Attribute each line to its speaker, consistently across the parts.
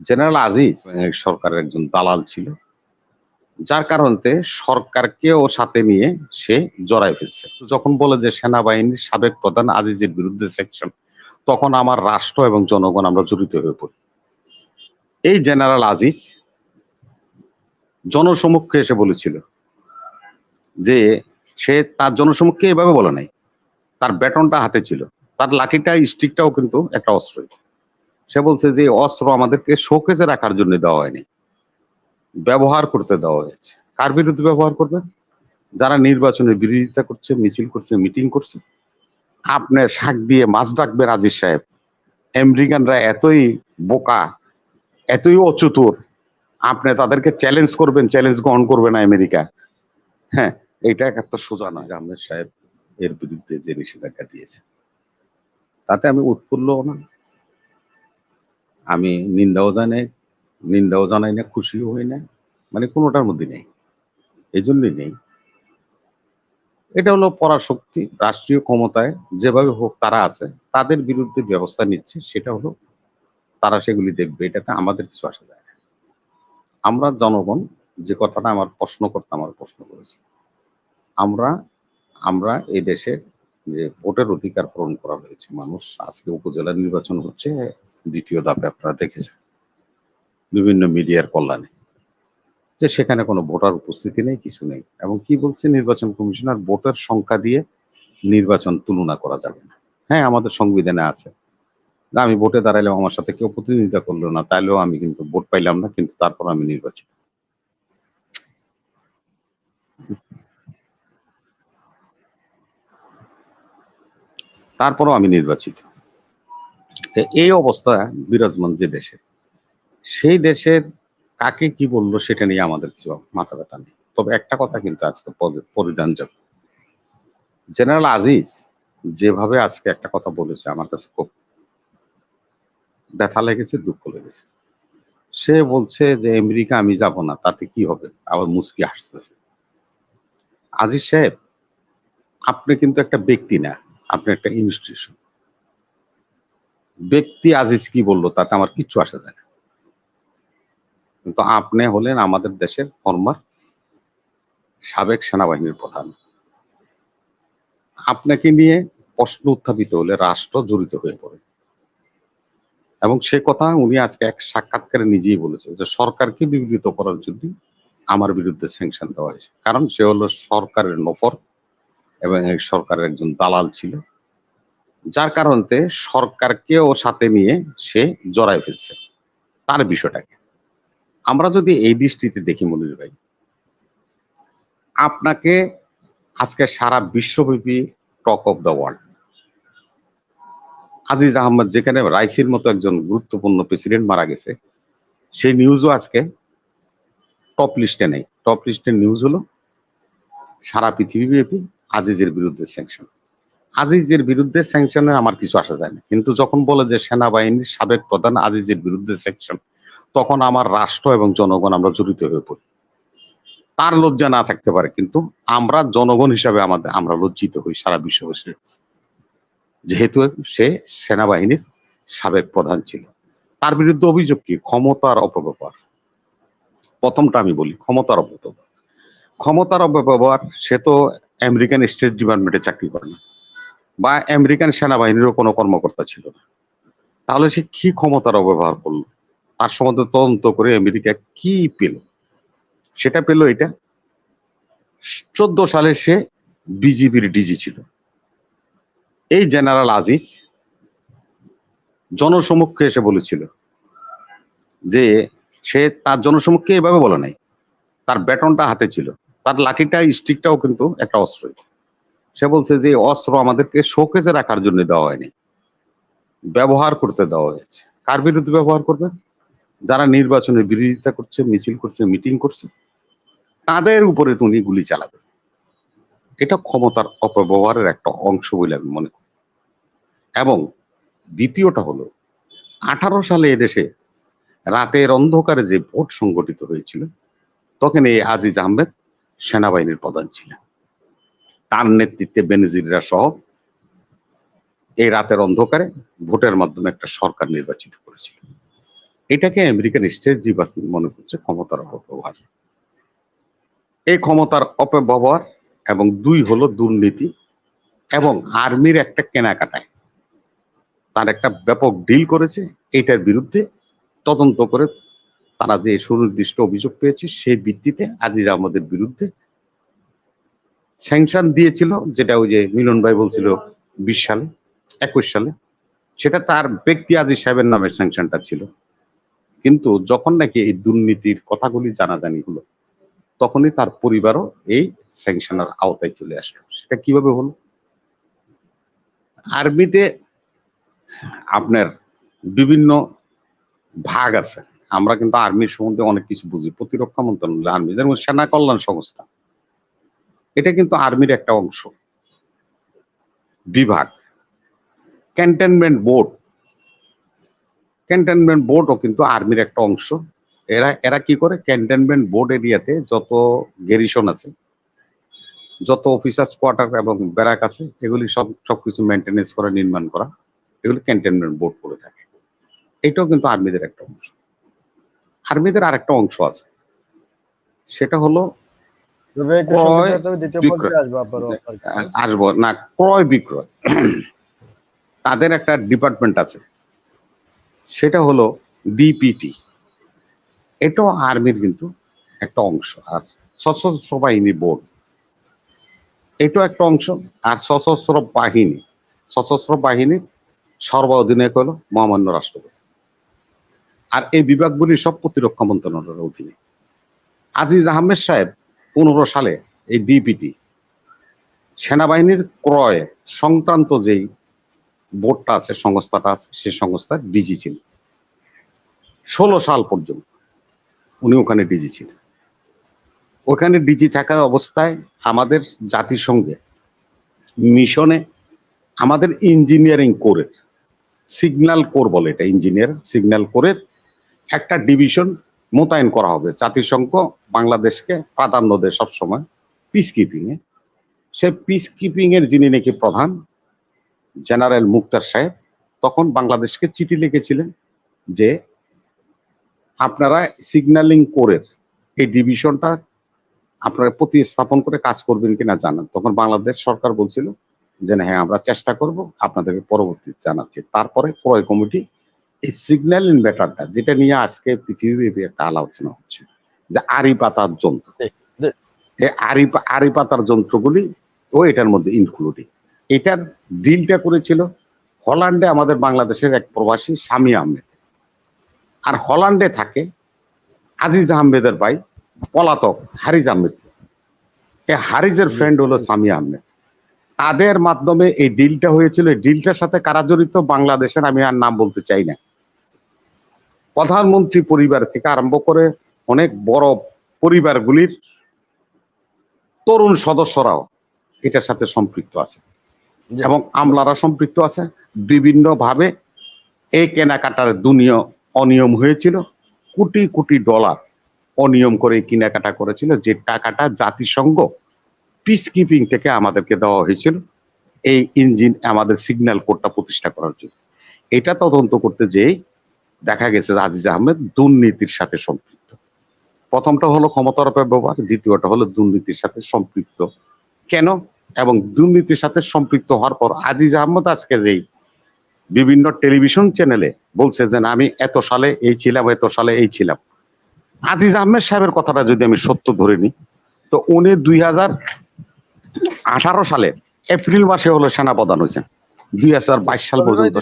Speaker 1: General Aziz সরকারের একজন দালাল ছিল। যার কারণে সরকারকে ও সাথে নিয়ে সে জড়াই ফেলছে। যখন বলে যে সেনাবাহিনীর সাবেক প্রধান আজিজের বিরুদ্ধে সেকশন তখন আমার রাষ্ট্র এবং জনগণ আমরা জড়িত হয়ে পড়ি। এই জেনারেল আজিজ জনসমক্ষে এসে বলেছিল যে সে তার জনসমক্ষে এভাবে বলে নাই। তার ব্যাটনটা হাতে ছিল। তার লাঠিটা স্টিকটাও কিন্তু একটা অস্ত্র সে বলছে যে অস্ত্র আমাদেরকে শোকেজে রাখার জন্য দেওয়া হয়নি। ব্যবহার করতে দেওয়া হয়েছে। কার বিরুদ্ধে ব্যবহার করবেন যারা নির্বাচনের বিরোধিতা করছে, মিছিল করছে মিটিং করছে, আপনার শাক দিয়ে মাছ ডাকবে রাজির সাহেব। আমেরিকানরা এতই বোকা, এতই অচতুর, আপনি তাদেরকে চ্যালেঞ্জ করবেন চ্যালেঞ্জ গ্রহণ করবে না আমেরিকা। হ্যাঁ এটা এত সোজা নয় আহমেদ সাহেব এর বিরুদ্ধে যে নিষেধাজ্ঞা দিয়েছে। তাতে আমি উৎফুল্ল না। আমি নিন্দাও জানাই নিন্দাও জানাই না, খুশিও হই না মানে কোনোটার মধ্যে নেই। এই জন্যই নেই। এটা হলো পরাশক্তি রাষ্ট্রীয় ক্ষমতায় যেভাবে হোক তারা আছে, তাদের বিরুদ্ধে ব্যবস্থা নিচ্ছে, সেটা হলো তারা সেগুলি দেখবে, এটাতে আমাদের কিছু আসা যায় না। আমরা জনগণ, যে কথাটা আমার প্রশ্ন করতে আমার প্রশ্ন করেছে, আমরা আমরা এই দেশের যে ভোটের অধিকার পূরণ করা হয়েছে, মানুষ আজকে উপজেলা নির্বাচন হচ্ছে দ্বিতীয় ধাপে আপনারা দেখেছেন। বিভিন্ন মিডিয়ার কল্যাণে। যে সেখানে কোনো ভোটার উপস্থিতি নেই, কিছু নেই। এবং কি বলছে নির্বাচন কমিশনার? ভোটের সংখ্যা দিয়ে নির্বাচন তুলনা করা যাবে না। হ্যাঁ আমাদের সংবিধানে আছে। আমি ভোটে দাঁড়াইলেও আমার সাথে কেউ প্রতিনিধিতা করল না, তাইলেও আমি কিন্তু ভোট পাইলাম না, কিন্তু তারপর আমি নির্বাচিত। তারপরও আমি নির্বাচিত। এই অবস্থা বিরাজমান যে দেশে, সেই দেশের কাকে কি বলল সেটা নিয়ে আমাদের কিছু মাথা ব্যথা নেই। তবে একটা কথা কিন্তু আজকে পরি- পরিধানযোগ্য জেনারেল আজিজ যেভাবে আজকে একটা কথা বলেছে, আমার কাছে খুব ব্যথা লেগেছে, দুঃখ লেগেছে। সে বলছে যে, আমেরিকা, আমি যাব না, তাতে কি হবে? আবার মুসকি হাসতেছে। আজিজ সাহেব, আপনি কিন্তু একটা ব্যক্তি না, আপনি একটা ইনস্টিটিউশন ব্যক্তি আজিজ কি বলল, তাতে আমার কিচ্ছু আসা যায় না। কিন্তু আপনি হলেন আমাদের দেশের ফর্মার সাবেক সেনাবাহিনীর প্রধান। আপনাকে নিয়ে প্রশ্ন উত্থাপিত হলে রাষ্ট্র জড়িত হয়ে পড়ে। এবং সে কথা উনি আজকে এক সাক্ষাৎকারে নিজেই বলেছে যে সরকারকে বিবৃত করার জন্য আমার বিরুদ্ধে স্যাংশন দেওয়া হয়েছে। কারণ সে হলো সরকারের নফর এবং এই সরকারের একজন দালাল ছিল। যার কারণে সরকারকে ও সাথে নিয়ে সে জড়াই ফেলছে, তার বিষয়টাকে। আমরা যদি এই দৃষ্টিতে দেখি মনির ভাই, আপনাকে আজকে সারা বিশ্বব্যাপী talk of the world Aziz Ahmed যেখানে রাইসির মতো একজন গুরুত্বপূর্ণ প্রেসিডেন্ট মারা গেছে, সেই নিউজও আজকে টপ লিস্টে নেই। টপ লিস্টের নিউজ হলো সারা পৃথিবীব্যাপী আজিজের বিরুদ্ধে স্যাংশন আজিজের বিরুদ্ধে স্যাংশনে আমার কিছু আসা যায় না। কিন্তু যখন বলে যে সেনাবাহিনীর সাবেক প্রধান আজিজের বিরুদ্ধে সেকশন তখন আমার রাষ্ট্র এবং জনগণ আমরা জড়িত হয়ে পড়ি। তার লজ্জা না থাকতে পারে, কিন্তু আমরা জনগণ হিসাবে আমাদের, আমরা লজ্জিত হই সারা বিশ্ববাসীর যেহেতু সে সেনাবাহিনীর সাবেক প্রধান ছিল। তার বিরুদ্ধে অভিযোগ কি? ক্ষমতার অপব্যবহার। প্রথমটা আমি বলি, ক্ষমতার অপব্যবহার। ক্ষমতার অপব্যবহার, সে তো আমেরিকান স্টেট ডিপার্টমেন্টে চাকরি করে না। বা আমেরিকান সেনাবাহিনীরও কোনো কর্মকর্তা ছিল না। তাহলে সে কি ক্ষমতার অপব্যবহার করল? তার সম্বন্ধে তদন্ত করে আমেরিকা কি পেল? সেটা পেল এটা, চোদ্দ সালে সে বিজিবির ডিজি ছিল। এই জেনারেল আজিজ জনসমক্ষে এসে বলেছিল যে সে তার জনসমক্ষে এভাবে বলে নাই, তার ব্যাটনটা হাতে ছিল, তার লাঠিটা, স্টিকটাও কিন্তু একটা অস্ত্র সে বলছে যে অস্ত্র আমাদেরকে শোকেজে রাখার জন্য দেওয়া হয়নি। ব্যবহার করতে দেওয়া হয়েছে। কার বিরুদ্ধে ব্যবহার করবেন যারা নির্বাচনের বিরোধিতা করছে, মিছিল করছে মিটিং করছে, তাদের উপরে তুমি গুলি চালাবে। এটা ক্ষমতার অপব্যবহারের একটা অংশ বলে আমি মনে করি। এবং দ্বিতীয়টা হলো, আঠারো সালে এদেশে রাতের অন্ধকারে যে ভোট সংগঠিত হয়েছিল, তখন এই আজিজ আহমেদ সেনাবাহিনীর প্রধান ছিলেন। তার নেতৃত্বে বেনজিররা সহ এই রাতের অন্ধকারে ভোটের মাধ্যমে একটা সরকার নির্বাচিত করেছিল। এটাকে আমেরিকান স্ট্র্যাটেজি মনে করছে ক্ষমতার অপব্যবহার। এই ক্ষমতার অপব্যবহার এবং দুই হলো দুর্নীতি এবং আর্মির একটা কেনাকাটায়। তার একটা ব্যাপক ডিল করেছে এটার বিরুদ্ধে তদন্ত করে তারা যে সুনির্দিষ্ট অভিযোগ পেয়েছে সেই ভিত্তিতে আজিজ আহমদের বিরুদ্ধে স্যাংশন দিয়েছিল, যেটা ওই যে মিলন ভাই বলছিল, বিশ সালে, একুশ সালে, সেটা তার ব্যক্তি আজিজ সাহেবের নামে স্যাংশনটা ছিল। কিন্তু যখন নাকি এই দুর্নীতির কথাগুলি জানাজানি হলো, তখনই তার পরিবারও এই স্যাংশনের আওতায় চলে আসলো। সেটা কীভাবে হলো? আর্মিতে আপনার বিভিন্ন ভাগ আছে। আমরা কিন্তু আর্মির সম্বন্ধে অনেক কিছু বুঝি। প্রতিরক্ষা মন্ত্রণালয় আর্মি যেমন সেনা কল্যাণ সংস্থা। এটা কিন্তু আর্মির একটা অংশ। বিভাগ। ক্যান্টনমেন্ট বোর্ড ক্যান্টনমেন্ট বোর্ডও কিন্তু আর্মির একটা অংশ। এরা এরা কি করে? ক্যান্টনমেন্ট বোর্ড এরিয়াতে যত গেরিশন আছে, যত অফিসার্স কোয়ার্টার এবং ব্যারাক আছে, এগুলি সব, সবকিছু মেনটেনেন্স করা, নির্মাণ করা, এগুলি ক্যান্টনমেন্ট বোর্ড করে থাকে। এটাও কিন্তু আর্মিদের একটা অংশ। আর্মিদের আরেকটা অংশ আছে। সেটা হলো ক্রয়,
Speaker 2: আসব
Speaker 1: না ক্রয় বিক্রয়। তাদের একটা ডিপার্টমেন্ট আছে। সেটা হলো ডিপিটি এটাও আর্মির কিন্তু একটা অংশ। আর সশস্ত্র বাহিনী বোর্ড এটাও একটা অংশ। আর সশস্ত্র বাহিনী। সশস্ত্র বাহিনীর সর্বাধীনায়ক হলো মহামান্য রাষ্ট্রপতি। আর এই বিভাগগুলি সব প্রতিরক্ষা মন্ত্রণালয়ের অধীনে। আজিজ আহমেদ সাহেব পনেরো সালে এই ডিপিটি সেনাবাহিনীর ক্রয় সংক্রান্ত যেই বোর্ডটা আছে, সংস্থাটা আছে সেই সংস্থার ডিজি ছিলেন ষোলো সাল পর্যন্ত উনি ওখানে ডিজি ছিলেন। ওখানে ডিজি থাকা অবস্থায় আমাদের জাতিসংঘে মিশনে আমাদের ইঞ্জিনিয়ারিং কোরের, সিগন্যাল কোর বলে এটা, ইঞ্জিনিয়ার সিগন্যাল কোরের একটা ডিভিশন মোতায়েন করা হবে। জাতিসংঘ বাংলাদেশকে প্রাধান্য দেয় সবসময় পিস কিপিং এ। সে পিস কিপিং এর যিনি নাকি প্রধান, জেনারেল মুক্তার সাহেব, তখন বাংলাদেশকে চিঠি লিখেছিলেন যে, আপনারা সিগন্যালিং কোরের এই ডিভিশনটা আপনারা প্রতিস্থাপন করে কাজ করবেন কিনা জানান। তখন বাংলাদেশ সরকার বলছিল যে হ্যাঁ আমরা চেষ্টা করব, আপনাদেরকে পরবর্তী জানাচ্ছি। তারপরে ক্রয় কমিটি এই সিগন্যাল ইনভার্টারটা যেটা নিয়ে আজকে পৃথিবীব্যাপী একটা আলোচনা হচ্ছে যে আড়ি পাতার যন্ত্র। এই পা- আড়ি পাতার যন্ত্রগুলি ও এটার মধ্যে ইনক্লুডিং এটার ডিলটা করেছিল হল্যান্ডে আমাদের বাংলাদেশের এক প্রবাসী স্বামী আহমেদ। আর হল্যান্ডে থাকে আজিজ আহমেদের ভাই পলাতক হারিজ আহমেদ। এই হারিজের ফ্রেন্ড হলো স্বামী আহমেদ। তাদের মাধ্যমে এই ডিলটা হয়েছিল। এই ডিলটার সাথে কারা জড়িত? বাংলাদেশের আমি আর নাম বলতে চাই না। প্রধানমন্ত্রী পরিবার থেকে আরম্ভ করে অনেক বড় পরিবারগুলির তরুণ সদস্যরাও এটার সাথে সম্পৃক্ত আছে। এবং আমলারা সম্পৃক্ত আছে। বিভিন্ন ভাবে এই কেনাকাটার দুনিয়া অনিয়ম হয়েছিল। কোটি কোটি ডলার অনিয়ম করে কেনাকাটা করেছিল। যে টাকাটা জাতিসংঘ পিস কিপিং থেকে আমাদেরকে দেওয়া হয়েছিল এই ইঞ্জিন আমাদের সিগন্যাল কোডটা প্রতিষ্ঠা করার জন্য। এটা তদন্ত করতে যেই দেখা গেছে যে আজিজ আহমেদ দুর্নীতির সাথে সম্পৃক্ত। প্রথমটা হলো ক্ষমতার ব্যবহার দ্বিতীয়টা হলো দুর্নীতির সাথে সম্পৃক্ত। কেন? এবং দুর্নীতির সাথে সম্পৃক্ত হওয়ার পর আজিজ আহমদ আজকে যেই বিভিন্ন টেলিভিশন চ্যানেলে বলছে যে আমি এত সালে এই ছিলাম, এত সালে এই ছিলাম। আজিজ আহমেদ সাহেবের কথাটা যদি আমি সত্য ধরে নিই, তো উনি দুই হাজার আঠারো সালে এপ্রিল মাসে হলো সেনা প্রধান হয়েছেন। দুই হাজার বাইশ সাল পর্যন্ত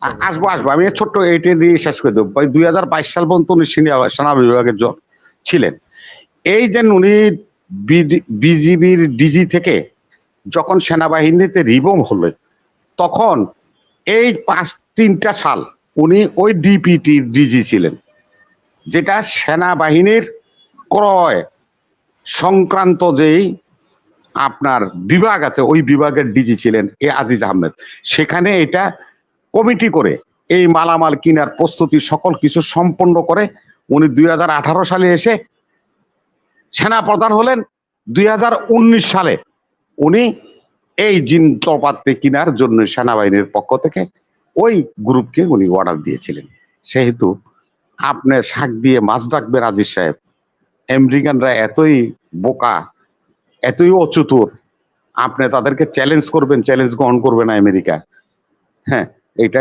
Speaker 2: আসব।
Speaker 1: আসব আমি ছোট্ট দিয়ে শেষ করে দেবো। দুই হাজার বাইশ সাল পর্যন্ত উনি সেনা- বিভাগের ছিলেন। এই যে উনি বিজিবির ডিজি থেকে যখন সেনাবাহিনীতে রিবম হলো তখন এই পাঁচ তিনটা সাল উনি ওই ডিপিটির ডিজি ছিলেন যেটা সেনাবাহিনীর ক্রয় সংক্রান্ত যেই আপনার বিভাগ আছে, ওই বিভাগের ডিজি ছিলেন এ আজিজ আহমেদ। সেখানে এটা কমিটি করে এই মালামাল কিনার প্রস্তুতি সকল কিছু সম্পন্ন করে উনি দুই হাজার আঠারো সালে এসে সেনা প্রধান হলেন। দুই হাজার উনিশ সালে উনি এই যন্ত্রপাতি কেনার জন্য সেনাবাহিনীর পক্ষ থেকে ওই গ্রুপকে উনি অর্ডার দিয়েছিলেন। সেহেতু আপনি শাক দিয়ে মাছ ডাকবে রাজীব সাহেব। আমেরিকানরা এতই বোকা এতই অচতুর। আপনি তাদেরকে চ্যালেঞ্জ করবেন চ্যালেঞ্জ গ্রহণ করবে না আমেরিকা। হ্যাঁ এটা